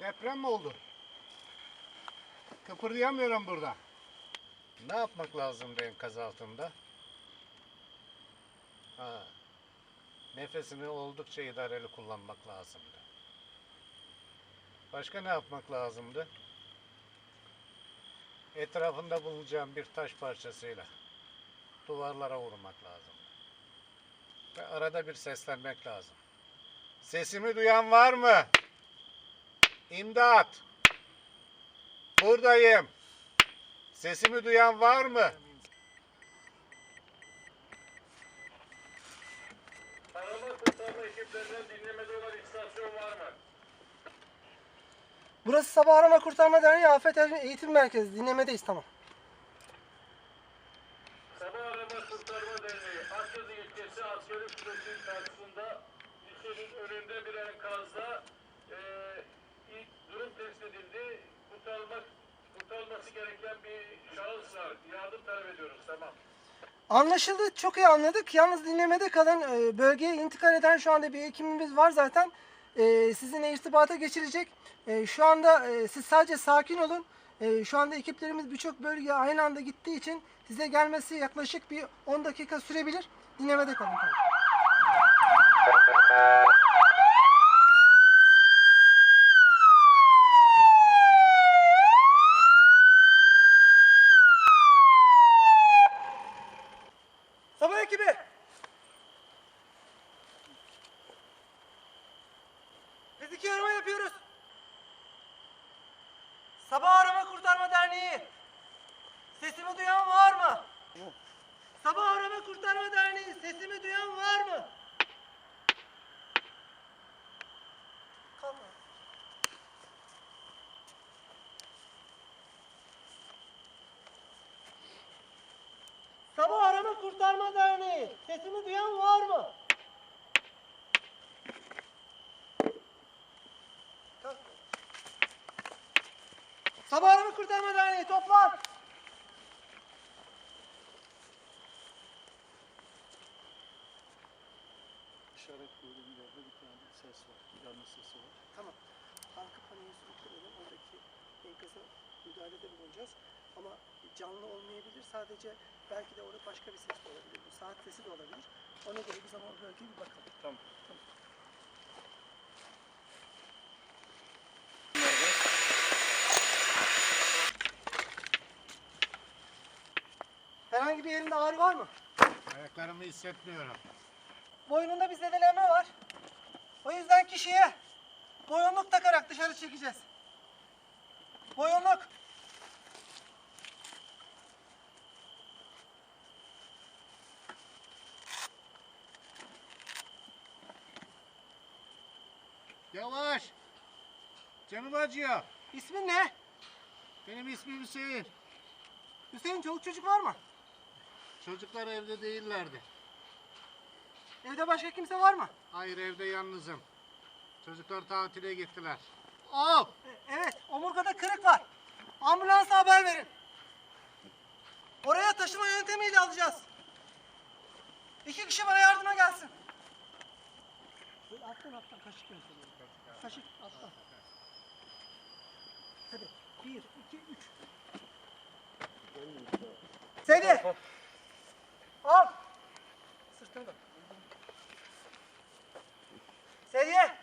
Deprem mi oldu? Kıpırdayamıyorum burada. Ne yapmak lazımdı enkaz altında? Ha. Nefesini oldukça idareli kullanmak lazımdı. Başka ne yapmak lazımdı? Etrafında bulunacağım bir taş parçasıyla duvarlara vurmak lazım. Ve arada bir seslenmek lazım. Sesimi duyan var mı? İmdat! Buradayım. Sesimi duyan var mı? Arama kurtarma ekiplerinden dinlemede olan istasyon var mı? Burası Sabah Arama Kurtarma Derneği Afet Eğitim Merkezi. Dinlemedeyiz tamam. Sabah Arama Kurtarma Derneği Akyazı ilçesi askeri kulesinin karşısında ilçenin önünde Yardım talep ediyoruz. Tamam. Anlaşıldı. Çok iyi anladık. Yalnız dinlemede kalan e, bölgeye intikal eden şu anda bir ekibimiz var zaten. E, sizinle irtibata geçirecek. E, şu anda e, siz sadece sakin olun. E, şu anda ekiplerimiz birçok bölgeye aynı anda gittiği için size gelmesi yaklaşık bir 10 dakika sürebilir. Dinlemede kalın. tabii. Sabah ekibi. Fiziki arama yapıyoruz. Sabah Arama Kurtarma Derneği. Sesimi duyan var mı? Sabah Arama Kurtarma Derneği sesimi duyan var mı? Sabah Arama Kurtarma Derneği sesimi duyan var mı? Sabah Arama Kurtarma Derneği toplan. İşaret koyduğum yerde bir tane ses var. Yanma sesi var. Tamam. Halkı paniğe sürüklemeden oradaki enkaza müdahalede bulunacağız. Ama canlı olmayabilir. Sadece belki de orada başka bir ses de olabilir. Bu saat sesi de olabilir. Ona göre biz ama bölgeye bir bakalım. Tamam. Herhangi bir yerinde ağrı var mı? Ayaklarımı hissetmiyorum. Boynunda bir zedelenme var. O yüzden kişiye boyunluk takarak dışarı çekeceğiz. Boyunluk. Yavaş. Canım acıyor. İsmin ne? Benim ismim Hüseyin. Hüseyin çoluk çocuk var mı? Çocuklar evde değillerdi. Evde başka kimse var mı? Hayır evde yalnızım. Çocuklar tatile gittiler. Hop! E- Evet, omurgada kırık var. Ambulansa haber verin. Oraya taşıma yöntemiyle alacağız. İki kişi bana yardıma gelsin. Alttan alttan kaşık yöntemi. Kaşık alttan. Hadi. Bir, iki, üç. Seydi. चाहिए